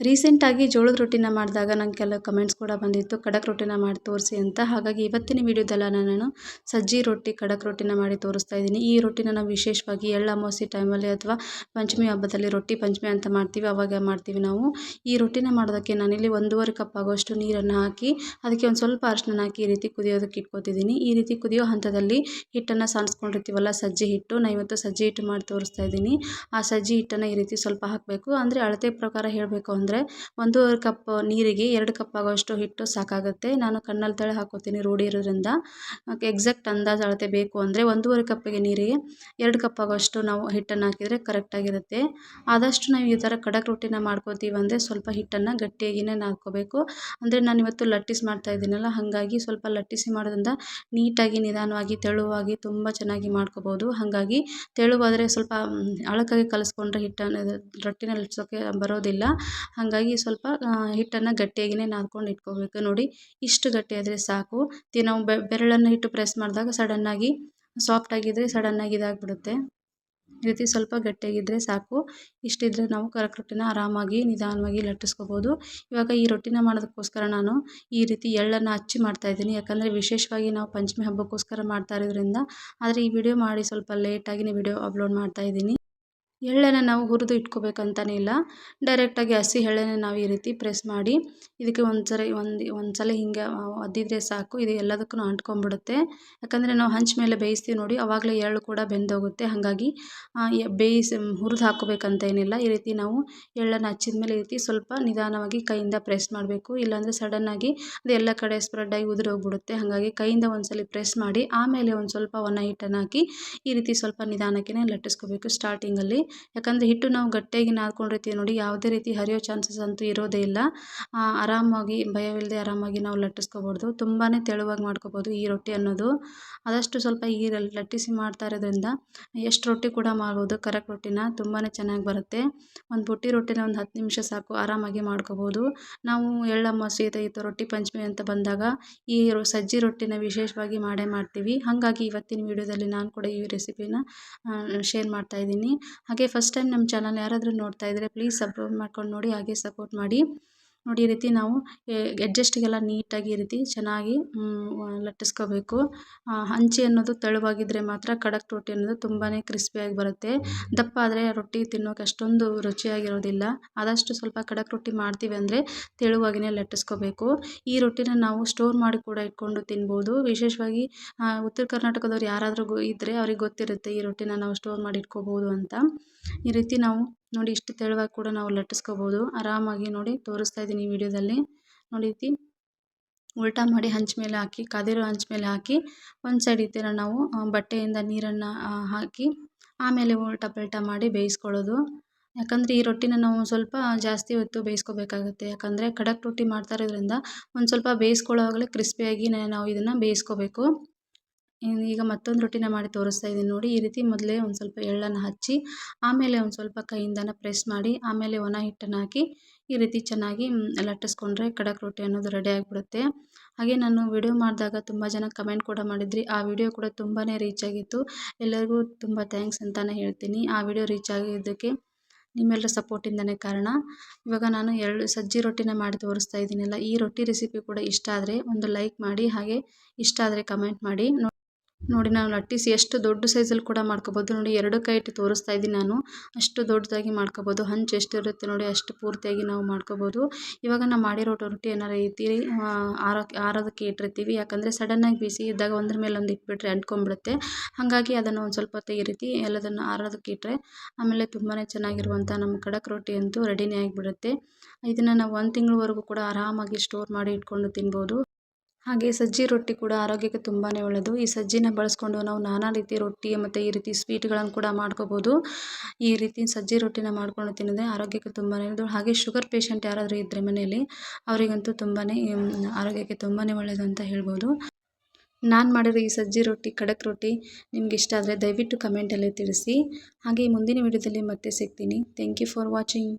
ರೀಸೆಂಟಾಗಿ ಜೋಳದ ರೊಟ್ಟಿನ ಮಾಡಿದಾಗ ನಂಗೆ ಕೆಲವು ಕಮೆಂಟ್ಸ್ ಕೂಡ ಬಂದಿತ್ತು. ಖಡಕ್ ರೊಟ್ಟಿನ ಮಾಡಿ ತೋರಿಸಿ ಅಂತ. ಹಾಗಾಗಿ ಇವತ್ತಿನ ವೀಡಿಯೋದಲ್ಲ ನಾನು ಸಜ್ಜಿ ರೊಟ್ಟಿ ಖಡಕ್ ರೊಟ್ಟಿನ ಮಾಡಿ ತೋರಿಸ್ತಾ ಇದ್ದೀನಿ. ಈ ರೊಟ್ಟಿನ ನಾವು ವಿಶೇಷವಾಗಿ ಎಳ್ಳು ಅಮಾವಾಸ್ಯೆ ಟೈಮಲ್ಲಿ ಅಥವಾ ಪಂಚಮಿ ಹಬ್ಬದಲ್ಲಿ ರೊಟ್ಟಿ ಪಂಚಮಿ ಅಂತ ಮಾಡ್ತೀವಿ. ಅವಾಗ ಮಾಡ್ತೀವಿ ನಾವು. ಈ ರೊಟ್ಟಿನ ಮಾಡೋದಕ್ಕೆ ನಾನಿಲ್ಲಿ ಒಂದೂವರೆ ಕಪ್ ಆಗೋಷ್ಟು ನೀರನ್ನು ಹಾಕಿ ಅದಕ್ಕೆ ಒಂದು ಸ್ವಲ್ಪ ಅರಿಶಿನ ಹಾಕಿ ಈ ರೀತಿ ಕುದಿಯೋದಕ್ಕೆ ಇಟ್ಕೋತಿದ್ದೀನಿ. ಈ ರೀತಿ ಕುದಿಯೋ ಹಂತದಲ್ಲಿ ಹಿಟ್ಟನ್ನು ಸಾಣಿಸ್ಕೊಂಡಿರ್ತೀವಲ್ಲ ಸಜ್ಜಿ ಹಿಟ್ಟು ನಾನು ಇವತ್ತು ಸಜ್ಜಿ ಹಿಟ್ಟು ಮಾಡಿ ತೋರಿಸ್ತಾ ಇದ್ದೀನಿ. ಆ ಸಜ್ಜಿ ಹಿಟ್ಟನ್ನು ಈ ರೀತಿ ಸ್ವಲ್ಪ ಹಾಕಬೇಕು. ಅಂದರೆ ಅಳತೆ ಪ್ರಕಾರ ಹೇಳಬೇಕು ಅಂದರೆ ಒಂದೂವರೆ ಕಪ್ ನೀರಿಗೆ ಎರಡು ಕಪ್ ಆಗೋವಷ್ಟು ಹಿಟ್ಟು ಸಾಕಾಗುತ್ತೆ. ನಾನು ಕಣ್ಣಲ್ಲಿ ತಳ ಹಾಕೋತೀನಿ ರೂಢಿ ಇರೋದ್ರಿಂದ. ಎಕ್ಸಾಕ್ಟ್ ಅಂದಾಜು ಅಳತೆ ಬೇಕು ಅಂದರೆ ಒಂದೂವರೆ ಕಪ್ಪಿಗೆ ನೀರಿಗೆ ಎರಡು ಕಪ್ ಆಗೋವಷ್ಟು ನಾವು ಹಿಟ್ಟನ್ನು ಹಾಕಿದರೆ ಕರೆಕ್ಟಾಗಿರುತ್ತೆ ಆದಷ್ಟು ನಾವು ಈ ಥರ ಖಡಕ್ ರೊಟ್ಟಿನ ಮಾಡ್ಕೋತೀವಿ ಅಂದರೆ ಸ್ವಲ್ಪ ಹಿಟ್ಟನ್ನು ಗಟ್ಟಿಯಾಗಿಯೇ ನಾದ್ಕೋಬೇಕು. ಅಂದರೆ ನಾನು ಇವತ್ತು ಲಟ್ಟಿಸಿ ಮಾಡ್ತಾ ಇದ್ದೀನಲ್ಲ, ಹಾಗಾಗಿ ಸ್ವಲ್ಪ ಲಟ್ಟಿಸಿ ಮಾಡೋದ್ರಿಂದ ನೀಟಾಗಿ, ನಿಧಾನವಾಗಿ, ತೆಳುವಾಗಿ ತುಂಬ ಚೆನ್ನಾಗಿ ಮಾಡ್ಕೋಬೋದು. ಹಾಗಾಗಿ ತೆಳುವಾದರೆ ಸ್ವಲ್ಪ ಅಳಕಾಗಿ ಕಲಿಸ್ಕೊಂಡ್ರೆ ಹಿಟ್ಟನ್ನು, ರೊಟ್ಟಿನ ಲಟ್ಸೋಕ್ಕೆ ಬರೋದಿಲ್ಲ. ಹಾಗಾಗಿ ಸ್ವಲ್ಪ ಹಿಟ್ಟನ್ನು ಗಟ್ಟಿಯಾಗಿಯೇ ನಾದ್ಕೊಂಡು ಇಟ್ಕೋಬೇಕು. ನೋಡಿ, ಇಷ್ಟು ಗಟ್ಟಿಯಾದರೆ ಸಾಕು. ನಾವು ಬೆರಳನ್ನು ಇಟ್ಟು ಪ್ರೆಸ್ ಮಾಡಿದಾಗ ಸಡನ್ನಾಗಿ ಸಾಫ್ಟಾಗಿದ್ದರೆ ಸಡನ್ನಾಗಿ ಇದಾಗಿಬಿಡುತ್ತೆ. ಈ ರೀತಿ ಸ್ವಲ್ಪ ಗಟ್ಟಿಯಾಗಿದ್ದರೆ ಸಾಕು. ಇಷ್ಟಿದ್ರೆ ನಾವು ಕರಕ್ ರೊಟ್ಟಿನ ಆರಾಮಾಗಿ, ನಿಧಾನವಾಗಿ ಲಟ್ಟಿಸ್ಕೋಬೋದು. ಇವಾಗ ಈ ರೊಟ್ಟಿನ ಮಾಡೋದಕ್ಕೋಸ್ಕರ ನಾನು ಈ ರೀತಿ ಎಳ್ಳನ್ನು ಹಚ್ಚಿ ಮಾಡ್ತಾಯಿದ್ದೀನಿ ಯಾಕಂದರೆ ವಿಶೇಷವಾಗಿ ನಾವು ಪಂಚಮಿ ಹಬ್ಬಕ್ಕೋಸ್ಕರ ಮಾಡ್ತಾ ಇರೋದ್ರಿಂದ, ಆದರೆ ಈ ವಿಡಿಯೋ ಮಾಡಿ ಸ್ವಲ್ಪ ಲೇಟಾಗಿನೇ ವಿಡಿಯೋ ಅಪ್ಲೋಡ್ ಮಾಡ್ತಾಯಿದ್ದೀನಿ ಎಳ್ಳನ್ನು ನಾವು ಹುರಿದು ಇಟ್ಕೋಬೇಕಂತಲೇ ಇಲ್ಲ. ಡೈರೆಕ್ಟಾಗಿ ಹಸಿ ಎಳ್ಳೆಣ್ಣೆ ನಾವು ಈ ರೀತಿ ಪ್ರೆಸ್ ಮಾಡಿ, ಇದಕ್ಕೆ ಒಂದು ಸರಿ ಒಂದು ಒಂದು ಸಲ ಹಿಂಗೆ ಅದ್ದಿದ್ರೆ ಸಾಕು. ಇದು ಎಲ್ಲದಕ್ಕೂ ಅಂಟ್ಕೊಂಡ್ಬಿಡುತ್ತೆ. ಯಾಕಂದರೆ ನಾವು ಹಂಚ ಮೇಲೆ ಬೇಯಿಸ್ತೀವಿ ನೋಡಿ ಆವಾಗಲೇ ಎಳ್ಳು ಕೂಡ ಬೆಂದೋಗುತ್ತೆ. ಹಾಗಾಗಿ ಬೇಯಿಸಿ, ಹುರಿದು ಹಾಕ್ಕೋಬೇಕಂತ ಏನಿಲ್ಲ. ಈ ರೀತಿ ನಾವು ಎಳ್ಳನ್ನು ಹಚ್ಚಿದ ಮೇಲೆ ಈ ರೀತಿ ಸ್ವಲ್ಪ ನಿಧಾನವಾಗಿ ಕೈಯಿಂದ ಪ್ರೆಸ್ ಮಾಡಬೇಕು. ಇಲ್ಲಾಂದರೆ ಸಡನ್ನಾಗಿ ಅದು ಎಲ್ಲ ಕಡೆ ಸ್ಪ್ರೆಡ್ಡಾಗಿ ಉದುರಿ ಹೋಗ್ಬಿಡುತ್ತೆ. ಹಾಗಾಗಿ ಕೈಯಿಂದ ಒಂದು ಸಲ ಪ್ರೆಸ್ ಮಾಡಿ, ಆಮೇಲೆ ಒಂದು ಸ್ವಲ್ಪ ಒಣ ಹಿಟ್ಟನ್ನು ಹಾಕಿ ಈ ರೀತಿ ಸ್ವಲ್ಪ ನಿಧಾನಕ್ಕೆ ಲಟ್ಟಿಸ್ಕೋಬೇಕು ಸ್ಟಾರ್ಟಿಂಗಲ್ಲಿ ಯಾಕಂದರೆ ಹಿಟ್ಟು ನಾವು ಗಟ್ಟಿಯಾಗಿ ನಾದ್ಕೊಂಡಿರ್ತೀವಿ ನೋಡಿ ಯಾವುದೇ ರೀತಿ ಹರಿಯೋ ಚಾನ್ಸಸ್ ಅಂತೂ ಇರೋದೇ ಇಲ್ಲ. ಆರಾಮಾಗಿ ಭಯವಿಲ್ಲದೆ ಆರಾಮಾಗಿ ನಾವು ಲಟ್ಟಿಸ್ಕೋಬೋದು. ತುಂಬಾ ತೆಳುವಾಗಿ ಮಾಡ್ಕೋಬೋದು ಈ ರೊಟ್ಟಿ ಅನ್ನೋದು. ಆದಷ್ಟು ಸ್ವಲ್ಪ ಈ ಲಟ್ಟಿಸಿ ಮಾಡ್ತಾ ಇರೋದ್ರಿಂದ ಎಷ್ಟು ರೊಟ್ಟಿ ಕೂಡ ಮಾಡ್ಬೋದು ಕರಕ್ ರೊಟ್ಟಿನ ತುಂಬಾ ಚೆನ್ನಾಗಿ ಬರುತ್ತೆ. ಒಂದು ಬುಟ್ಟಿ ರೊಟ್ಟಿನ ಒಂದು ಹತ್ತು ನಿಮಿಷ ಸಾಕು, ಆರಾಮಾಗಿ ಮಾಡ್ಕೋಬೋದು. ನಾವು ಎಳ್ಳಮಾವಾಸ್ಯೆ ಇತ್ತು ರೊಟ್ಟಿ ಪಂಚಮಿ ಅಂತ ಬಂದಾಗ ಈ ಸಜ್ಜಿ ರೊಟ್ಟಿನ ವಿಶೇಷವಾಗಿ ಮಾಡೇ ಮಾಡ್ತೀವಿ. ಹಾಗಾಗಿ ಇವತ್ತಿನ ವಿಡಿಯೋದಲ್ಲಿ ನಾನು ಕೂಡ ಈ ರೆಸಿಪಿನ ಶೇರ್ ಮಾಡ್ತಾ ಇದ್ದೀನಿ. ಹಾಗೆ ಫಸ್ಟ್ ಟೈಮ್ ನಮ್ಮ ಚಾನಲ್ ಯಾರಾದರೂ ನೋಡ್ತಾ ಇದ್ದರೆ ಪ್ಲೀಸ್ ಸಬ್ಸ್ಕ್ರೈಬ್ ಮಾಡ್ಕೊಂಡು ನೋಡಿ ಹಾಗೆ ಸಪೋರ್ಟ್ ಮಾಡಿ. ನೋಡಿ ಈ ರೀತಿ ನಾವು ಎಡ್ಜಸ್ಟಿಗೆಲ್ಲ ನೀಟಾಗಿ ಈ ರೀತಿ ಚೆನ್ನಾಗಿ ಲಟ್ಟಿಸ್ಕೋಬೇಕು. ಹಂಚಿ ಅನ್ನೋದು ತೆಳುವಾಗಿದ್ದರೆ ಮಾತ್ರ ಖಡಕ್ ರೊಟ್ಟಿ ಅನ್ನೋದು ತುಂಬಾ ಕ್ರಿಸ್ಪಿಯಾಗಿ ಬರುತ್ತೆ. ದಪ್ಪ ಆದರೆ ರೊಟ್ಟಿ ತಿನ್ನೋಕೆ ಅಷ್ಟೊಂದು ರುಚಿಯಾಗಿರೋದಿಲ್ಲ. ಆದಷ್ಟು ಸ್ವಲ್ಪ ಖಡಕ್ ರೊಟ್ಟಿ ಮಾಡ್ತೀವಿ ಅಂದರೆ ತೆಳುವಾಗಿಯೇ ಲಟ್ಟಿಸ್ಕೋಬೇಕು. ಈ ರೊಟ್ಟಿನ ನಾವು ಸ್ಟೋರ್ ಮಾಡಿ ಕೂಡ ಇಟ್ಕೊಂಡು ತಿನ್ಬೋದು. ವಿಶೇಷವಾಗಿ ಉತ್ತರ ಕರ್ನಾಟಕದವ್ರು ಯಾರಾದರೂ ಇದ್ದರೆ ಅವ್ರಿಗೆ ಗೊತ್ತಿರುತ್ತೆ ಈ ರೊಟ್ಟಿನ ನಾವು ಸ್ಟೋರ್ ಮಾಡಿ ಇಟ್ಕೋಬೋದು ಅಂತ. ಈ ರೀತಿ ನಾವು ನೋಡಿ ಇಷ್ಟು ತೆಳುವಾಗಿ ಕೂಡ ನಾವು ಲಟ್ಟಿಸ್ಕೋಬೋದು. ಆರಾಮಾಗಿ ನೋಡಿ ತೋರಿಸ್ತಾ ಇದ್ದೀನಿ ಈ ವಿಡಿಯೋದಲ್ಲಿ. ನೋಡಿ ರೀತಿ ಉಲ್ಟಾ ಮಾಡಿ ಹಂಚ ಮೇಲೆ ಹಾಕಿ, ಕಾದಿರೋ ಹಂಚ ಮೇಲೆ ಹಾಕಿ, ಒಂದು ಸೈಡ್ ಈ ನಾವು ಬಟ್ಟೆಯಿಂದ ನೀರನ್ನು ಹಾಕಿ, ಆಮೇಲೆ ಉಲ್ಟಾ ಪಲ್ಟಾ ಮಾಡಿ ಬೇಯಿಸ್ಕೊಳ್ಳೋದು. ಯಾಕಂದರೆ ಈ ರೊಟ್ಟಿನ ನಾವು ಸ್ವಲ್ಪ ಜಾಸ್ತಿ ಹೊತ್ತು ಬೇಯಿಸ್ಕೋಬೇಕಾಗುತ್ತೆ. ಯಾಕಂದರೆ ಖಡಕ್ ರೊಟ್ಟಿ ಮಾಡ್ತಾ ಇರೋದ್ರಿಂದ ಒಂದು ಸ್ವಲ್ಪ ಬೇಯಿಸ್ಕೊಳ್ಳೋವಾಗಲೇ ಕ್ರಿಸ್ಪಿಯಾಗಿ ನಾವು ಇದನ್ನು ಬೇಯಿಸ್ಕೋಬೇಕು. ಈಗ ಮತ್ತೊಂದು ರೊಟ್ಟಿನ ಮಾಡಿ ತೋರಿಸ್ತಾ ಇದ್ದೀನಿ ನೋಡಿ. ಈ ರೀತಿ ಮೊದಲೇ ಒಂದು ಸ್ವಲ್ಪ ಎಳ್ಳನ್ನು ಹಚ್ಚಿ, ಆಮೇಲೆ ಒಂದು ಸ್ವಲ್ಪ ಕೈಯಿಂದನ ಪ್ರೆಸ್ ಮಾಡಿ, ಆಮೇಲೆ ಒಣ ಹಿಟ್ಟನ್ನು ಹಾಕಿ ಈ ರೀತಿ ಚೆನ್ನಾಗಿ ಲಟ್ಟಿಸ್ಕೊಂಡ್ರೆ ಖಡಕ್ ರೊಟ್ಟಿ ಅನ್ನೋದು ರೆಡಿ ಆಗಿಬಿಡುತ್ತೆ. ಹಾಗೆ ನಾನು ವಿಡಿಯೋ ಮಾಡಿದಾಗ ತುಂಬ ಜನ ಕಮೆಂಟ್ ಕೂಡ ಮಾಡಿದ್ರಿ. ಆ ವಿಡಿಯೋ ಕೂಡ ತುಂಬಾ ರೀಚ್ ಆಗಿತ್ತು. ಎಲ್ಲರಿಗೂ ತುಂಬ ಥ್ಯಾಂಕ್ಸ್ ಅಂತಲೇ ಹೇಳ್ತೀನಿ. ಆ ವಿಡಿಯೋ ರೀಚ್ ಆಗಿದ್ದಕ್ಕೆ ನಿಮ್ಮೆಲ್ಲರ ಸಪೋರ್ಟಿಂದನೇ ಕಾರಣ. ಇವಾಗ ನಾನು ಎರಡು ಸಜ್ಜಿ ರೊಟ್ಟಿನ ಮಾಡಿ ತೋರಿಸ್ತಾ ಇದ್ದೀನಲ್ಲ, ಈ ರೊಟ್ಟಿ ರೆಸಿಪಿ ಕೂಡ ಇಷ್ಟ ಆದರೆ ಒಂದು ಲೈಕ್ ಮಾಡಿ, ಹಾಗೆ ಇಷ್ಟ ಆದರೆ ಕಮೆಂಟ್ ಮಾಡಿ. ನೋಡಿ, ನಾನು ಲಟ್ಟಿಸಿ ಎಷ್ಟು ದೊಡ್ಡ ಸೈಜಲ್ಲಿ ಕೂಡ ಮಾಡ್ಕೋಬೋದು. ನೋಡಿ, ಎರಡು ಕೈ ಇಟ್ಟು ತೋರಿಸ್ತಾ ಇದ್ದೀನಿ ನಾನು. ಅಷ್ಟು ದೊಡ್ಡದಾಗಿ ಮಾಡ್ಕೋಬೋದು. ಹಂಚು ಎಷ್ಟಿರುತ್ತೆ ನೋಡಿ, ಅಷ್ಟು ಪೂರ್ತಿಯಾಗಿ ನಾವು ಮಾಡ್ಕೋಬೋದು. ಇವಾಗ ನಾವು ಮಾಡಿರೋ ರೊಟ್ಟಿ ಏನಾರು ರೀತಿ ಆರೋಕ್ಕೆ ಆರೋದಕ್ಕೆ ಇಟ್ಟಿರ್ತೀವಿ. ಯಾಕಂದರೆ ಸಡನ್ನಾಗಿ ಬಿಸಿ ಇದ್ದಾಗ ಒಂದ್ರ ಮೇಲೆ ಒಂದು ಇಟ್ಬಿಟ್ರೆ ಅಂಟ್ಕೊಂಡ್ಬಿಡುತ್ತೆ. ಹಾಗಾಗಿ ಅದನ್ನು ಒಂದು ಸ್ವಲ್ಪ ಹೊತ್ತು ಈ ರೀತಿ ಎಲ್ಲದನ್ನು ಆರೋದಕ್ಕೆ ಇಟ್ಟರೆ ಆಮೇಲೆ ತುಂಬಾ ಚೆನ್ನಾಗಿರುವಂಥ ನಮ್ಮ ಖಡಕ್ ರೊಟ್ಟಿ ಅಂತೂ ರೆಡಿನೇ ಆಗಿಬಿಡುತ್ತೆ. ಇದನ್ನು ನಾವು ಒಂದು ತಿಂಗಳವರೆಗೂ ಕೂಡ ಆರಾಮಾಗಿ ಸ್ಟೋರ್ ಮಾಡಿ ಇಟ್ಕೊಂಡು ತಿನ್ಬೋದು. ಹಾಗೆ ಸಜ್ಜಿ ರೊಟ್ಟಿ ಕೂಡ ಆರೋಗ್ಯಕ್ಕೆ ತುಂಬಾ ಒಳ್ಳೆಯದು ಈ ಸಜ್ಜಿನ ಬಳಸ್ಕೊಂಡು ನಾವು ನಾನಾ ರೀತಿ ರೊಟ್ಟಿ ಮತ್ತು ಈ ರೀತಿ ಸ್ವೀಟ್ಗಳನ್ನು ಕೂಡ ಮಾಡ್ಕೋಬೋದು. ಈ ರೀತಿ ಸಜ್ಜಿ ರೊಟ್ಟಿನ ಮಾಡ್ಕೊಂಡು ತಿನ್ನೋದೇ ಆರೋಗ್ಯಕ್ಕೆ ತುಂಬಾ ಒಳ್ಳೆಯದು ಹಾಗೆ ಶುಗರ್ ಪೇಷಂಟ್ ಯಾರಾದರೂ ಇದ್ದರೆ ಮನೆಯಲ್ಲಿ, ಅವರಿಗಂತೂ ತುಂಬಾ ಆರೋಗ್ಯಕ್ಕೆ ತುಂಬಾ ಒಳ್ಳೆಯದು ಅಂತ ಹೇಳ್ಬೋದು. ನಾನು ಮಾಡಿರೋ ಈ ಸಜ್ಜಿ ರೊಟ್ಟಿ, ಖಡಕ್ ರೊಟ್ಟಿ ನಿಮ್ಗೆ ಇಷ್ಟ ಆದರೆ ದಯವಿಟ್ಟು ಕಮೆಂಟಲ್ಲಿ ತಿಳಿಸಿ. ಹಾಗೆ ಮುಂದಿನ ವಿಡಿಯೋದಲ್ಲಿ ಮತ್ತೆ ಸಿಗ್ತೀನಿ. Thank you for watching